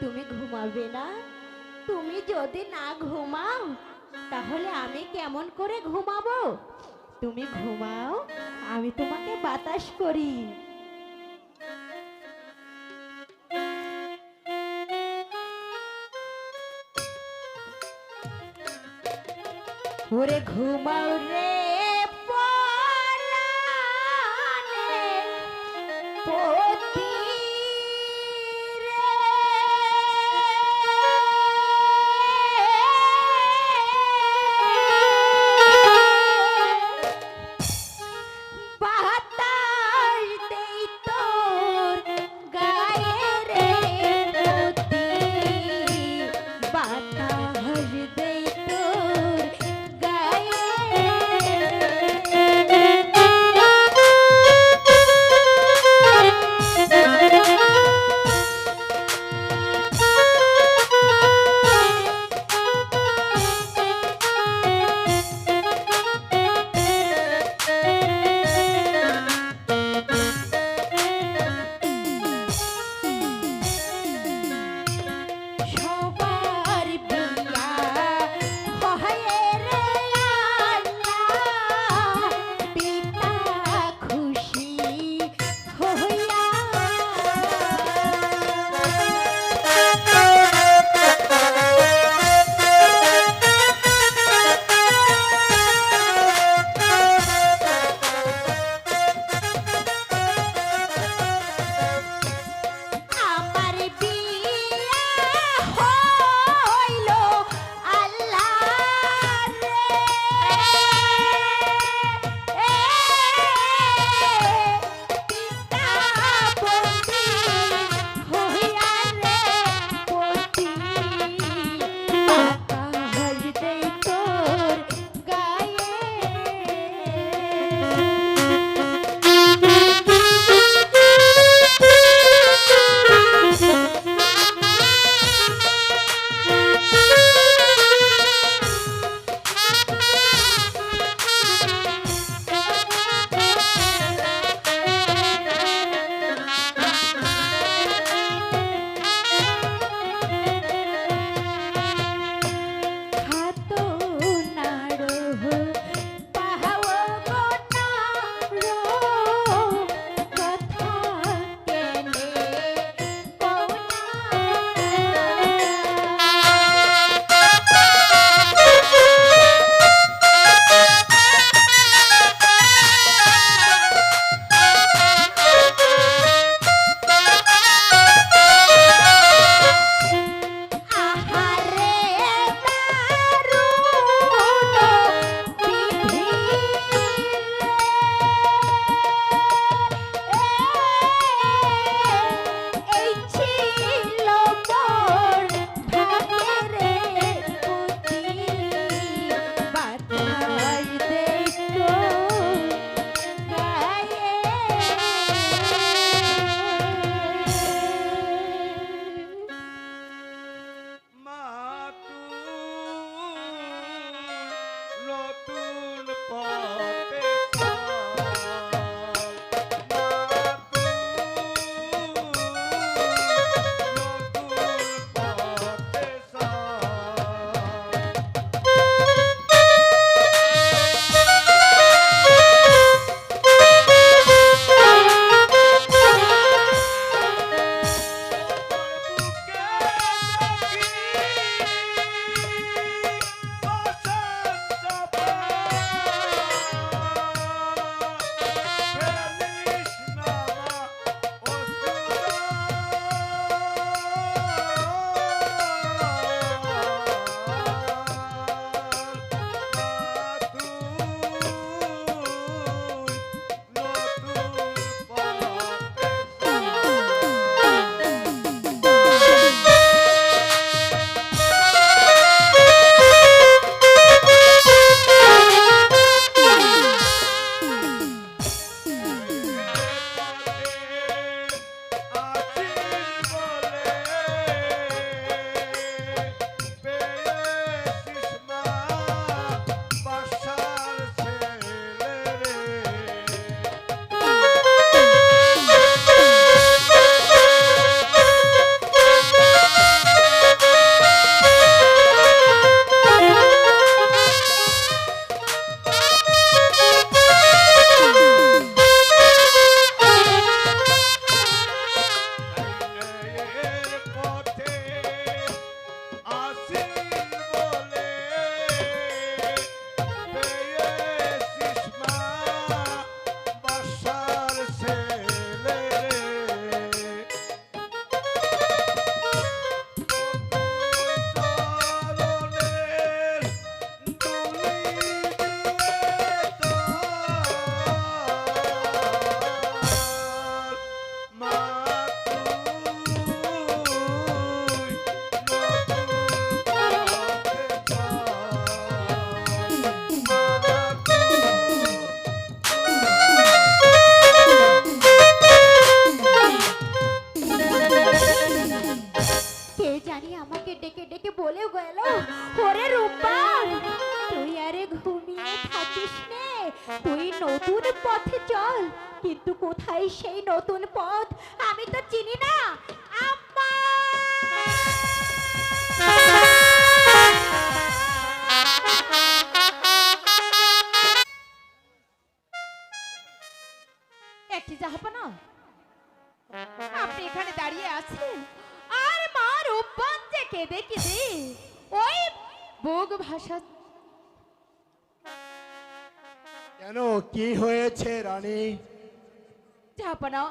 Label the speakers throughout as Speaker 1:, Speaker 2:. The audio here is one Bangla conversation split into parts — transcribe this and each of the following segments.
Speaker 1: তুমি ঘুমাবে না? তুমি যদি না ঘুমাও, তাহলে আমি কেমন করে ঘুমাবো? তুমি ঘুমাও, আমি তোমাকে বাতাস করি। ঘুমাও রে। নতুন পথ জানি আমাকে ডেকে ডেকে বলে গেল, ওরে রূপার তুই আরে ঘুমিয়ে থাকিস নে। তুই নতুন পথে চল, কিন্তু কোথায় সেই নতুন পথ? আমি তো চিনি না।
Speaker 2: কেন? কি হয়েছে রানী?
Speaker 1: জাহাপানা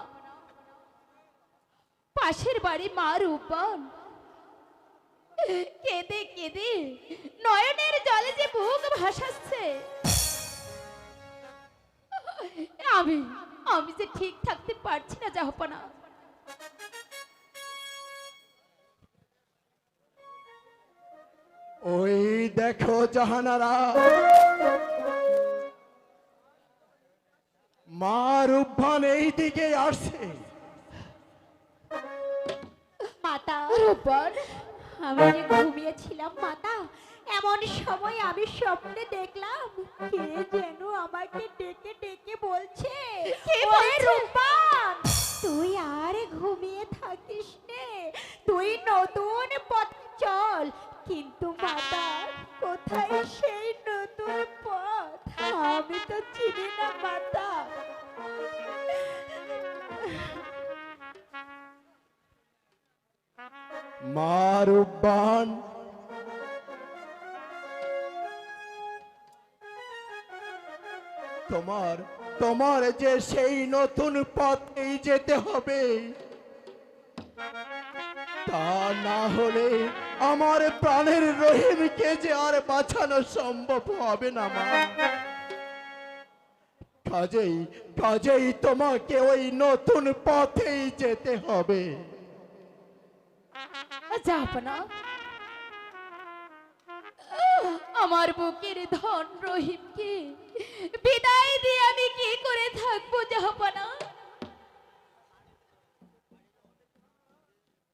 Speaker 1: পাশের বাড়ি মার উপান কেঁদে কেঁদে নয়নের জলে যে বুক ভাসাচ্ছে। আমি আমি যে ঠিক থাকতে পারছি না জাহাপানা
Speaker 2: ওই দেখো জাহানারা। মা রূপবান এই দিকে আসছে।
Speaker 1: মাতা রূপন আমি যে ঘুমিয়েছিলাম মাতা এমন সময় আমি স্বপ্নে দেখলাম কে যেন আমাকে ডেকে ডেকে বলছে তুই আর ঘুমিয়ে থাকিস
Speaker 2: তোমার তোমার যে সেই নতুন পথেই যেতে হবে। তা না হলে আমার প্রাণের রহিমকে যে আর বাঁচানো সম্ভব হবে না, মা। কাজেই কাজেই তোমাকে ওই নতুন পথেই যেতে হবে।
Speaker 1: জাহাপনা আমার বুকের ধন রহিমকে বিদায় দিয়ে আমি কি করে থাকব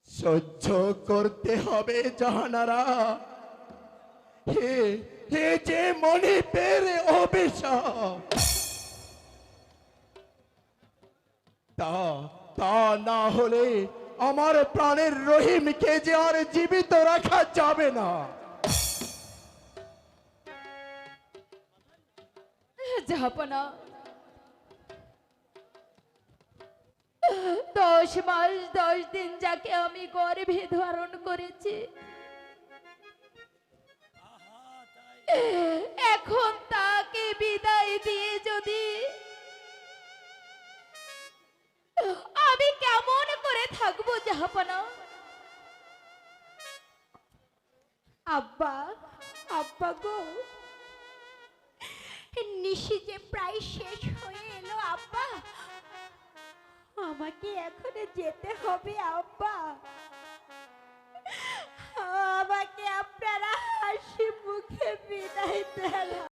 Speaker 2: সহ্য করতে হবে জাহানারা। হে হে যে মনে পেরে তা তা না হলে আমার প্রাণের রহিমকে যে আর জীবিত রাখা যাবে না।
Speaker 1: জাহাপনা দশ মাস, দশ দিন যাকে আমি গর্ভে ধারণ করেছি। এখন তাকে বিদায় দিয়ে যদি আমি কেমন করে থাকব জাহাপনা আব্বা আব্বা গো। নিশি যে প্রায় শেষ হয়ে এলো, আব্বা। আমাকে এখন যেতে হবে, আব্বা। আমাকে আপনারা হাসি মুখে বিদায় দেন।